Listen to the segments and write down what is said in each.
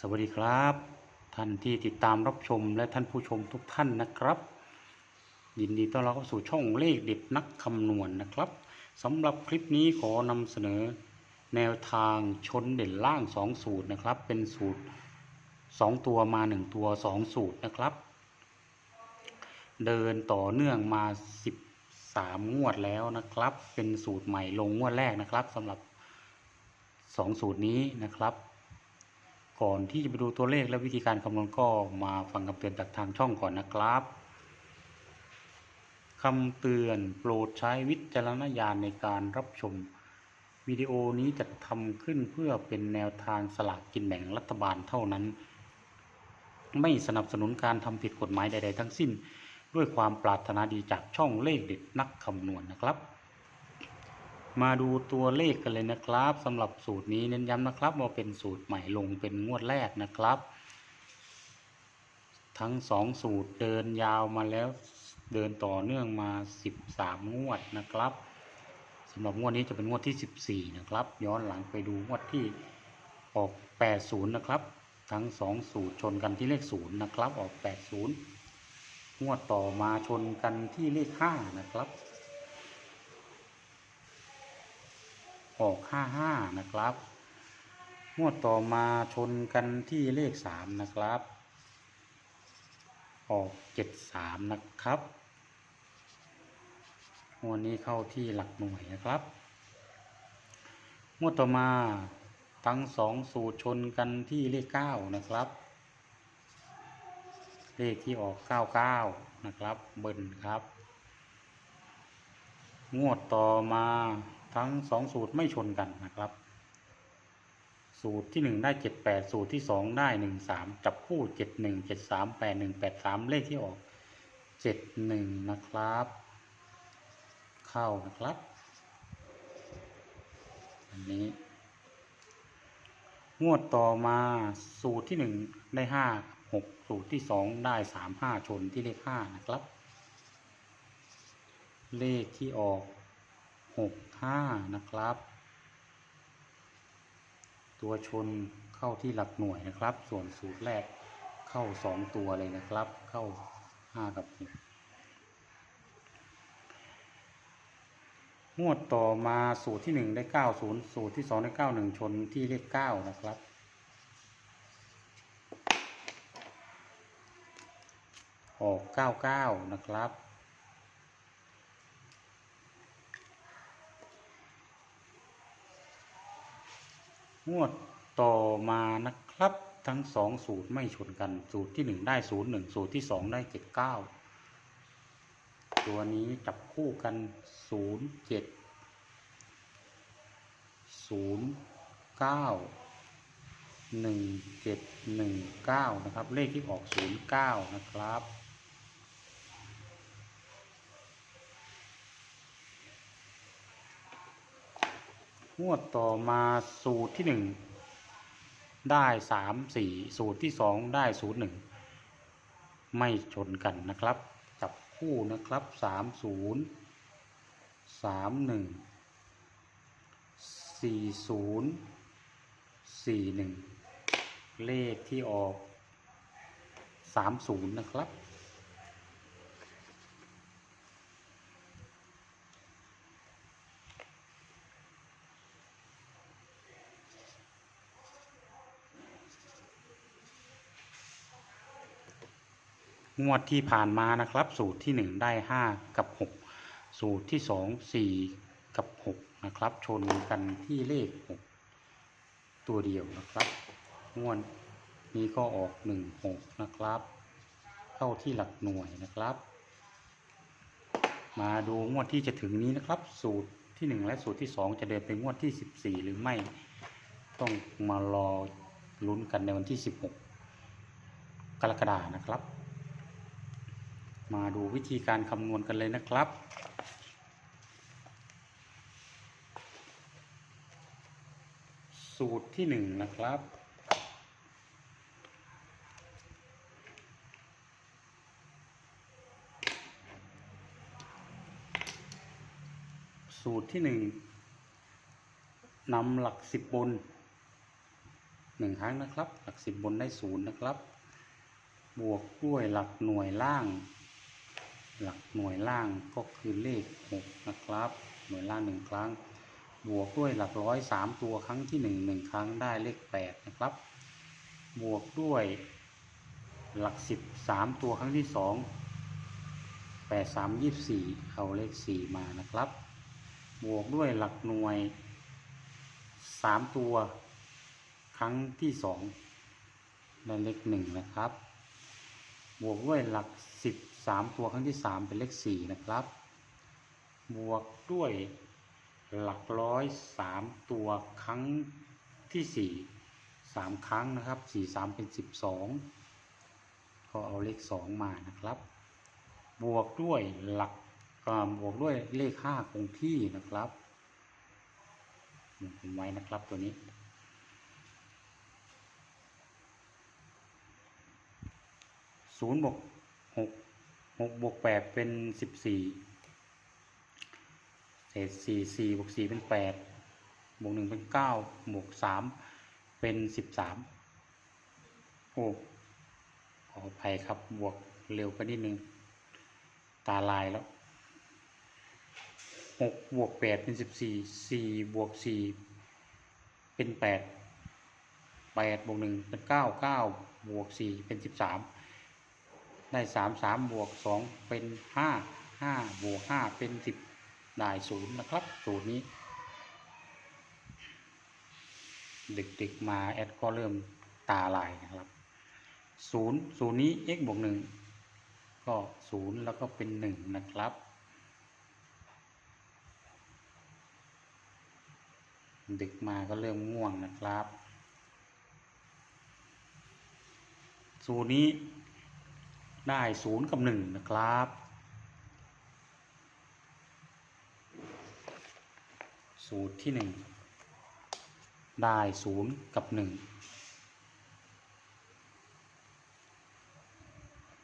สวัสดีครับ ท่านที่ติดตามรับชมและท่านผู้ชมทุกท่านนะครับ ยินดีต้อนรับเข้าสู่ช่องเลขเด็ดนักคำนวณนะครับสำหรับคลิปนี้ขอนำเสนอ แนวทางชนเด่นล่าง 2 สูตรนะครับ เป็นสูตร 2 ตัวมา 1 ตัว 2 สูตรนะครับ เดินต่อเนื่องมา 13 งวดแล้วนะครับ เป็นสูตรใหม่ลงงวดแรกนะครับสำหรับ 2 สูตรนี้นะครับ ก่อนที่จะไปดูตัวเลขและวิธีการคำนวณก็มาฟังคำเตือนจากทางช่องก่อนนะครับคำเตือนโปรดใช้วิจารณญาณในการรับชม วิดีโอนี้จะทำขึ้นเพื่อเป็นแนวทางสลากกินแบ่งรัฐบาลเท่านั้น ไม่สนับสนุนการทำผิดกฎหมายใด ๆ ทั้งสิ้น ด้วยความปรารถนาดีจากช่องเลขเด็ดนักคำนวณนะครับ มาดูตัวเลขกันเลยนะครับสำหรับสูตรนี้เน้นย้ำนะครับว่าเป็นสูตรใหม่ลงเป็นงวดแรกนะครับ ทั้งสองสูตรเดินยาวมาแล้วเดินต่อเนื่องมา 13 งวดนะครับสำหรับงวดนี้จะเป็นงวดที่ 14 นะครับ ย้อนหลังไปดูงวดที่ออก 80 นะครับ ทั้งสองสูตรชนกันที่เลข 0 นะครับ ออก 80 งวดต่อมาชนกันที่เลข 5 นะครับ ออก55นะครับ งวดต่อมาชนกันที่เลข3นะครับ ออก73นะครับงวดนี้เข้าที่หลักหน่วยนะครับ งวดต่อมาทั้งสองสูตรชนกันที่เลข9นะครับ เลขที่ออก99นะครับ เบิ้ลครับ งวดต่อมา ทั้งสองสูตรไม่ชนกันนะครับ สูตรที่หนึ่งได้เจ็ดแปดสูตรที่สองได้หนึ่งสามจับคู่เจ็ดหนึ่งเจ็ดสามแปดหนึ่งแปดสามเลขที่ออกเจ็ดหนึ่งนะครับ เข้านะครับ อันนี้ งวดต่อมาสูตรที่หนึ่งได้ห้าหกสูตรที่สองได้สามห้าชนที่เลขห้านะครับ เลขที่ออก หกห้านะครับ ตัวชนเข้าที่หลักหน่วยนะครับ ส่วนสูตรแรกเข้าสองตัวเลยนะครับ เข้าห้ากับหกงวดต่อมาสูตรที่หนึ่งได้เก้าศูนย์สูตรที่สองได้เก้าหนึ่งชนที่เลขเก้านะครับออกเก้าเก้านะครับ งวดต่อมานะครับ ทั้งสองสูตรไม่ชนกัน สูตรที่หนึ่งได้ศูนย์หนึ่งสูตรที่สองได้เจ็ดเก้าตัวนี้จับคู่กันศูนย์เจ็ดศูนย์เก้าหนึ่งเจ็ดหนึ่งเก้านะครับ เลขที่ออกศูนย์เก้านะครับ งวดต่อมาสูตรที่หนึ่งได้สามสี่สูตรที่สองได้ศูนย์หนึ่งไม่ชนกันนะครับจับคู่นะครับสามศูนย์สามหนึ่งสี่ศูนย์สี่หนึ่งเลขที่ออกสามศูนย์นะครับ งวดที่ผ่านมานะครับ สูตรที่หนึ่งได้ห้ากับหกสูตรที่สองสี่กับหกนะครับ ชนกันที่เลขหกตัวเดียวนะครับงวดนี้ก็ออกหนึ่งหกนะครับ เข้าที่หลักหน่วยนะครับ มาดูงวดที่จะถึงนี้นะครับ สูตรที่หนึ่งและสูตรที่สองจะเดินไปงวดที่สิบสี่หรือไม่ต้องมารอลุ้นกันในวันที่สิบหกกรกฎานะครับ มาดูวิธีการคำนวณกันเลยนะครับ สูตรที่หนึ่งนะครับ สูตรที่หนึ่งนำหลักสิบบนหนึ่งครั้งนะครับ หลักสิบบนได้ศูนย์นะครับ บวกด้วยหลักหน่วยล่าง หลักหน่วยล่างก็คือเลขหกนะครับ หน่วยล่างหนึ่งครั้ง บวกด้วยหลักร้อยสามตัวครั้งที่หนึ่งหนึ่งครั้งได้เลขแปดนะครับ บวกด้วยหลักสิบสามตัวครั้งที่สองแปดสามยี่สี่เอาเลขสี่มานะครับ บวกด้วยหลักหน่วยสามตัวครั้งที่สองได้เลขหนึ่งนะครับ บวกด้วยหลักสิบ สามตัวครั้งที่สามเป็นเลขสี่นะครับ บวกด้วยหลักร้อยสามตัวครั้งที่สี่สามครั้งนะครับสี่สามเป็นสิบสองก็เอาเลขสองมานะครับ บวกด้วยหลักบวกด้วยเลขห้าคงที่นะครับผมไว้นะครับตัวนี้ศูนย์บวก หกบวกแปดเป็นสิบสี่เศษสี่สี่บวกสี่เป็นแปดบวกหนึ่งเป็นเก้าบวกสามเป็นสิบสามโอ้ขออภัยครับบวกเร็วไปนิดนึง ตาลายแล้วหกบวกแปดเป็นสิบสี่สี่บวกสี่เป็นแปดแปดบวกหนึ่งเป็นเก้าเก้าบวกสี่เป็นสิบสาม ได้สามสามบวกสองเป็นห้าห้าบวกห้าเป็นสิบได้ศูนย์นะครับ สูตรนี้ ดึกๆมาแอดก็เริ่มตาลายนะครับศูนย์ศูนย์นี้ x บวกหนึ่งก็ศูนย์แล้วก็เป็นหนึ่งนะครับ ดึกมาก็เริ่มง่วงนะครับ สูตรนี้ ได้ศูนย์กับหนึ่งนะครับสูตรที่หนึ่งได้ศูนย์กับหนึ่ง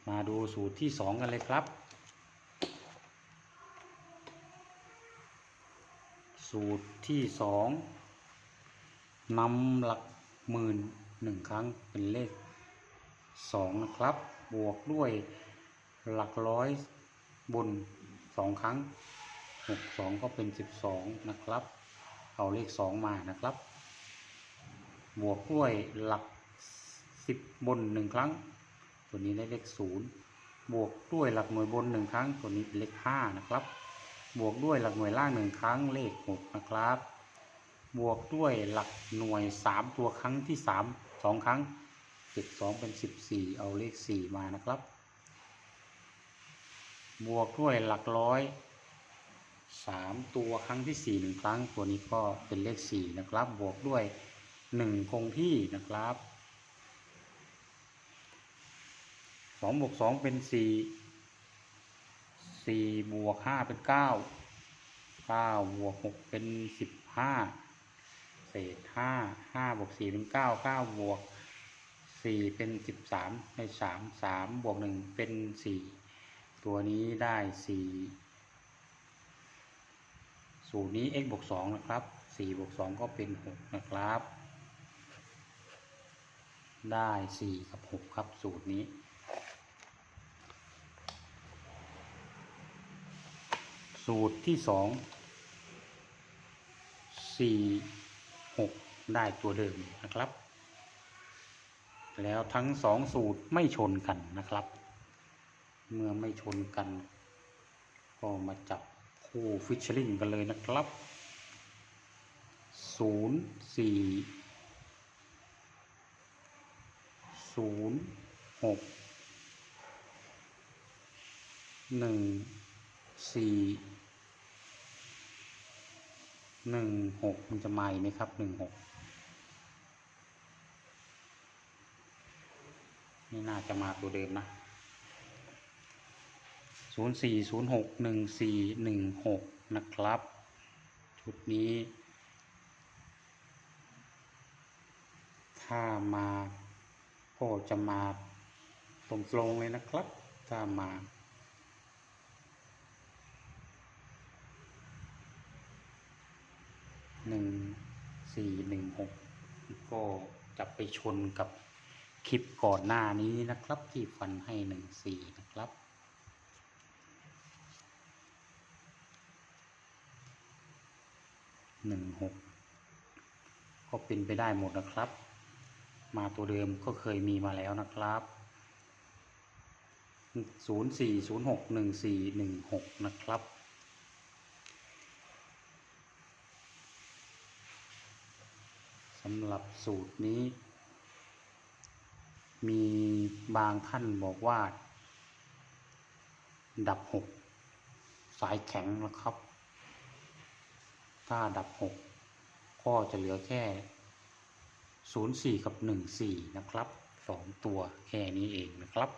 มาดูสูตรที่สองกันเลยครับ สูตรที่สองนำหลักหมื่นหนึ่งครั้งเป็นเลข สองนะครับ บวกด้วยหลักร้อยบนสองครั้งหกสองก็เป็นสิบสองนะครับ เอาเลขสองมานะครับ บวกด้วยหลักสิบบนหนึ่งครั้ง ตัวนี้ได้เลขศูนย์บวกด้วยหลักหน่วยบนหนึ่งครั้ง ตัวนี้เป็นเลขห้านะครับ บวกด้วยหลักหน่วยล่างหนึ่งครั้ง เลขหกนะครับ บวกด้วยหลักหน่วยสามตัวครั้งที่สามสองครั้ง สิบสองเป็นสิบสี่เอาเลขสี่มานะครับ บวกด้วยหลักร้อยสามตัวครั้งที่สี่หนึ่งครั้ง ตัวนี้ก็เป็นเลขสี่นะครับ บวกด้วยหนึ่งคงที่นะครับสองบวกสองเป็นสี่สี่บวกห้าเป็นเก้าเก้าบวกหกเป็นสิบห้าเศษห้าห้าบวกสี่เป็นเก้าเก้าบวก สี่เป็นสิบสามในสามสามบวกหนึ่งเป็นสี่ตัวนี้ได้สี่สูตรนี้ x บวกสองนะครับสี่บวกสองก็เป็นหกนะครับ ได้สี่กับหกครับสูตรนี้สูตรที่สองสี่หกได้ตัวเดิมนะครับ แล้วทั้งสองสูตรไม่ชนกันนะครับ เมื่อไม่ชนกัน ก็มาจับคู่ฟิชเชอริงกันเลยนะครับศูนย์สี่ศูนย์หกหนึ่งสี่หนึ่งหกมันจะมาไหมครับหนึ่งหก นี่น่าจะมาตัวเดิมนะศูนย์สี่ศูนย์หกหนึ่งสี่หนึ่งหกนะครับ ชุดนี้ ถ้ามาก็จะมาตรงๆเลยนะครับ ถ้ามาหนึ่งสี่หนึ่งหกก็จะไปชนกับ คลิปก่อนหน้านี้นะครับ ที่ฟันให้หนึ่งสี่นะครับ หนึ่งหกก็เป็นไปได้หมดนะครับ มาตัวเดิมก็เคยมีมาแล้วนะครับศูนย์สี่ศูนย์หกหนึ่งสี่หนึ่งหกนะครับสำหรับสูตรนี้ มีบางท่านบอกว่า ดับหกสายแข็งนะครับ ถ้าดับหกก็จะเหลือแค่ศูนย์สี่กับหนึ่งสี่นะครับสองตัวแค่นี้เองนะครับ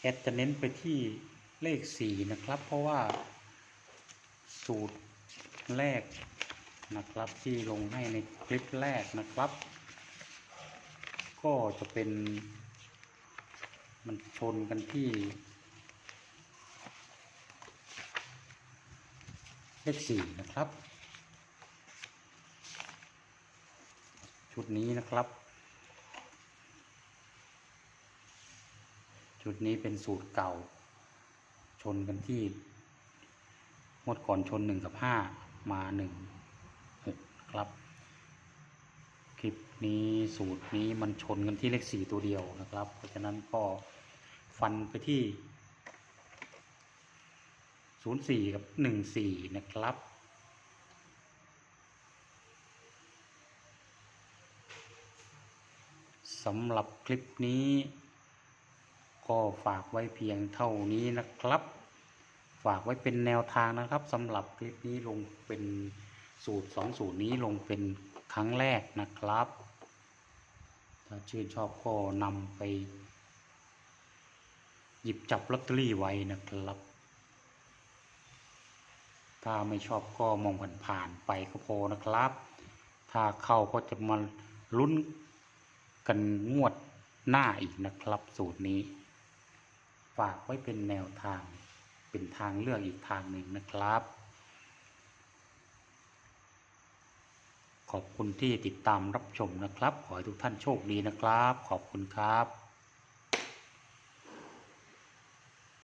แอดจะเน้นไปที่เลขสี่นะครับ เพราะว่าสูตรแรกนะครับที่ลงให้ในคลิปแรกนะครับ ก็จะเป็น มันชนกันที่เลขสี่นะครับ ชุดนี้นะครับ ชุดนี้เป็นสูตรเก่า ชนกันที่งวดก่อนชนหนึ่งกับห้ามาหนึ่งหกครับ ลิปนี้สูตรนี้มันชนกันที่เลขสี่ตัวเดียวนะครับ เพราะฉะนั้นก็ฟันไปที่ศูนย์สี่กับหนึ่งสี่นะครับ สำหรับคลิปนี้ ก็ฝากไว้เพียงเท่านี้นะครับ ฝากไว้เป็นแนวทางนะครับสำหรับคลิปนี้ลงเป็นสูตรสองสูตรนี้ลงเป็น ครั้งแรกนะครับ ถ้าชื่นชอบก็นำไป หยิบจับลอตเตอรี่ไว้นะครับ ถ้าไม่ชอบก็มองผ่านๆไปก็พอนะครับ ถ้าเข้าก็จะมาลุ้นกันงวดหน้าอีกนะครับ สูตรนี้ ฝากไว้เป็นแนวทางเป็นทางเลือกอีกทางหนึ่งนะครับ ขอบคุณที่ติดตามรับชมนะครับ ขอให้ทุกท่านโชคดีนะครับ ขอบคุณครับ